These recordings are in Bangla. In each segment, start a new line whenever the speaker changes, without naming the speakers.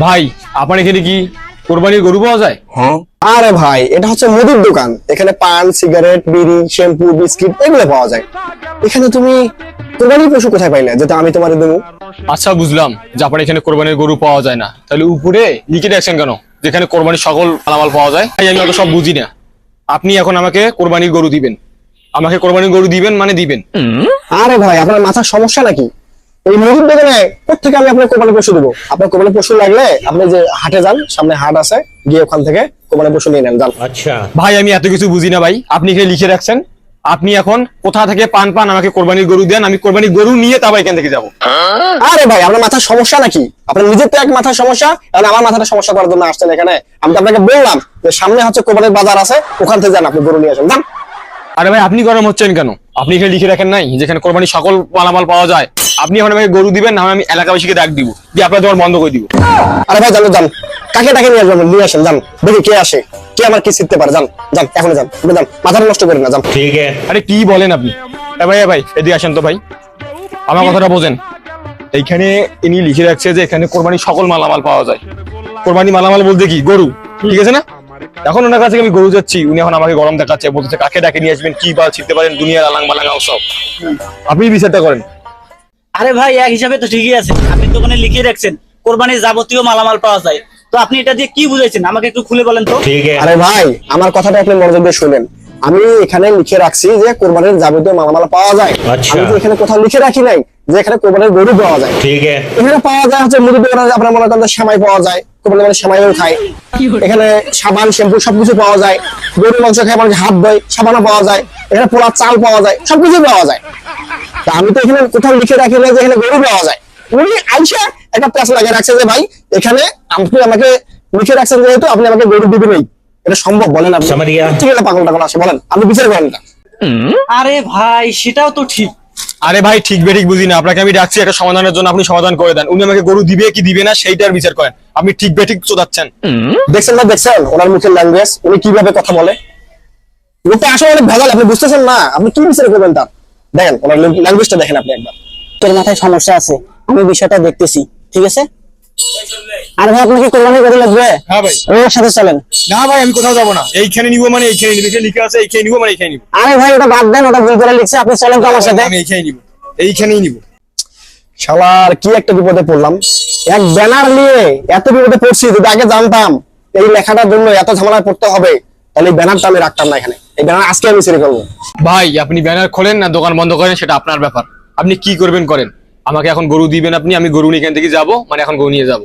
ভাই আপনার এখানে কি কোরবানির গরু পাওয়া যায়?
আরে ভাই এটা হচ্ছে মুদির দোকান। এখানে পান সিগারেট বিড়ি শ্যাম্পু বিস্কিট এগুলো পাওয়া যায়। এখানে তুমি কোরবানির পশু কোথায় পাইলে যেটা আমি তোমার দেবো?
আচ্ছা বুঝলাম যে আপনার এখানে কোরবানির গরু পাওয়া যায় না। তাহলে উপরে লিখে রাখছেন কেন? যেখানে কোরবানির সকল মালামাল পাওয়া যায়। তাই আমি অত সব বুঝি না। আপনি এখন আমাকে কোরবানির গরু দিবেন। আমাকে কোরবানির গরু দিবেন মানে দিবেন।
আরে ভাই আপনার মাথার সমস্যা নাকি? এই মুদির দোকানে কোথেকে আমি আপনার কোরবানি পশু দেবো। আপনার কোরবানি পশু লাগলে আপনি যে হাটে যান সামনে হাট আছে গিয়ে ওখান থেকে কোরবানি পশু নিয়ে নেন যান।
ভাই আমি এত কিছু বুঝি না ভাই। আপনি এখানে লিখে রাখছেন আপনি এখন কোথা থেকে পান পান আমাকে কোরবানির গরু দেন আমি কোরবানির গরু নিয়ে তারপর এখান থেকে যাব।
আরে ভাই আপনার মাথার সমস্যা নাকি? আপনার নিজের তো এক মাথার সমস্যা এখন আমার মাথাটা সমস্যা করার জন্য আসছেন এখানে। আমি তো আপনাকে বললাম যে সামনে হচ্ছে কোরবানির বাজার আছে ওখান থেকে যান আপনি গরু নিয়ে আসেন যান।
আরে ভাই আপনি গরম হচ্ছেন কেন? আপনি এখানে লিখে রাখেন নাই যেখানে কোরবানি সকল মালামাল পাওয়া যায়। আপনি এখন আমাকে গরু দিবেন না আমি এলাকাবাসীকে ডাক দিব দিয়ে আপনার তোমার বন্ধ করে দিব।
আরে ভাই জানো জান কাকে টাকে নিয়ে আসবেন? নিয়ে আসেন জান দেখি কে আসে কে আমার কি চিনতে পারে জান জান এখন যান আপনি যান মাথা নষ্ট করেন না যান
ঠিক আছে।
আরে কি বলেন আপনি? এ ভাই এ ভাই এদিকে আসেন তো ভাই। আমার কথাটা বোঝেন। এইখানে ইনি লিখে রাখছে যে এখানে কোরবানি সকল মালামাল পাওয়া যায়। কোরবানি মালামাল বলতে কি? গরু ঠিক আছে না? এখন ওনার কাছে আমি গরু যাচ্ছি উনি এখন আমাকে গরম দেখাচ্ছে বলতেছে কাকে ডাকে নিয়ে আসবেন? কি বা ছিটতে পারেন? দুনিয়ার আলাং বালাঙ্গা সব। আপনি বিচারটা করেন।
আরে ভাই এক হিসাবে তো ঠিকই আছে। আপনি তো ওখানে লিখে রাখছেন কোরবানির যাবতীয় মালামাল পাওয়া যায়। তো আপনি এটা দিয়ে কি বুঝাইছেন? আমাকে একটু খুলে বলেন তো।
আরে ভাই আমার কথাটা আপনি মনোযোগ দিয়ে শুনেন। আমি এখানে লিখে রাখছি যে কোরবানির যাবতীয় মালামাল পাওয়া যায়।
আচ্ছা।
আমি তো এখানে কোথাও লিখে রাখি নাই যে এখানে কোরবানির গরু পাওয়া যায়।
ঠিক আছে।
এখানে পাওয়া যায় হচ্ছে মুদি দোকানে আপনার মনে করেন সেমাই পাওয়া যায়। কোরবানি সেমাইও খায়। এখানে সাবান শ্যাম্পু সবকিছু পাওয়া যায়। গরুর মাংস খায় মানুষ হাত ধোয় সাবানও পাওয়া যায়। এখানে পোড়া চাল পাওয়া যায় সবকিছু পাওয়া যায়। আমি তো এখানে কোথাও লিখে রাখি না যে এখানে গরু পাওয়া যায়। উনি আইসা একটা প্যাস লাগিয়ে রাখছে যে ভাই এখানে আপনি আমাকে লিখে রাখছেন যেহেতু আপনি আমাকে গরু দিবেনই। এটা সম্ভব বলেন আপনি। ঠিক আছে পাগল টাগল আসে বলেন। আপনি বিচার করেন না
আরে ভাই সেটাও তো ঠিক।
আরে ভাই ঠিক বেঠিক বুঝি না। আপনাকে আমি ডাকছি একটা সমাধানের জন্য আপনি সমাধান করে দেন। উনি আমাকে গরু দিবে কি দিবে না সেইটার বিচার করেন। আপনি ঠিক বেঠিক চোদাচ্ছেন
দেখছেন না দেখছেন? ওনার মুখের ল্যাঙ্গুয়েজ উনি কীভাবে কথা বলে? লোকটা আসলে অনেক ভেজাল আপনি বুঝতেছেন না? আপনি কি বিচার করবেন তার? দেখেন ওনার ল্যাঙ্গুয়েজটা দেখেন আপনি একবার।
তোর মাথায় সমস্যা আছে আমি বিষয়টা দেখতেছি ঠিক আছে? আর ভাই আপনাকে কোরবানি করে লাগবে?
হ্যাঁ ভাই।
ওর সাথে চলেন।
না ভাই আমি কোথাও যাব না। এইখানে নিবো মানে এইখানে নিবো। এখানে লিখে আছে এইখানে নিবো মানে এইখানে নিবো।
আরে ভাই ওটা বাদ দেন ওটা ভুল করে লিখছে আপনি চলেন তো আমার সাথে।
আমি এইখানে নিবো। এইখানেই নিবো।
শালার কি একটা বিপদে পড়লাম। এক ব্যানার নিয়ে এত বিপদে পড়ছি যদি আগে জানতাম এই লেখাটার জন্য এত ঝামেলায় পড়তে হবে তাহলে এই ব্যানারটা আমি রাখতাম না এখানে। এই ব্যানার আজকে আমি সেরে করব।
ভাই আপনি ব্যানার খোলেন না দোকান বন্ধ করেন সেটা আপনার ব্যাপার। আপনি কি করবেন করেন? আমাকে এখন গরু দিবেন আপনি আমি গরু নিয়ে এখান থেকে যাব মানে এখন গরু নিয়ে যাব।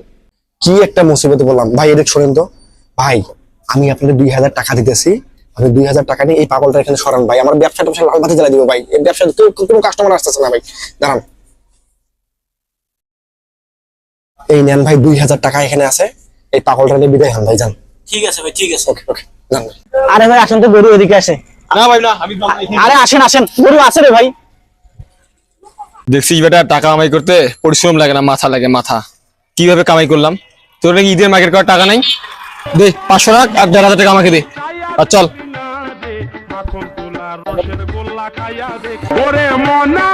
কি একটা মুসিবতে বললাম ভাই এদিক শোনেন তো। ভাই আমি আপনাদের দুই হাজার টাকা দিতেছি। আপনি দুই হাজার টাকা নিয়ে এই পাগলটা এখানে সরান ভাই। আমার ব্যবসা ট্যাবসা লাল বাতি জ্বালা দিব ভাই। এই ব্যবসা কোনো কাস্টমার আসতেছে না ভাই। দাঁড়ান। এই নেন ভাই দুই হাজার টাকা এখানে আছে। এই পাগলটা নিয়ে বিদায় হন ভাই যান।
ঠিক আছে ভাই ঠিক আছে।
ওকে ওকে যান।
আরে ভাই আসেন তো গরু এদিকে আসে।
না ভাই না আমি
আরে আসেন আসেন। গরু আছে রে ভাই।
দেখছিস বেটা টাকা কামাই করতে পরিশ্রম লাগে না মাথা লাগে মাথা। কীভাবে কামাই করলাম? তোর নাকি ঈদের মার্কেট করার টাকা নাই? দে পাঁচশো টাকা আর দেড় হাজার টাকা আমাকে দে। আর চল।
ওরে মনা।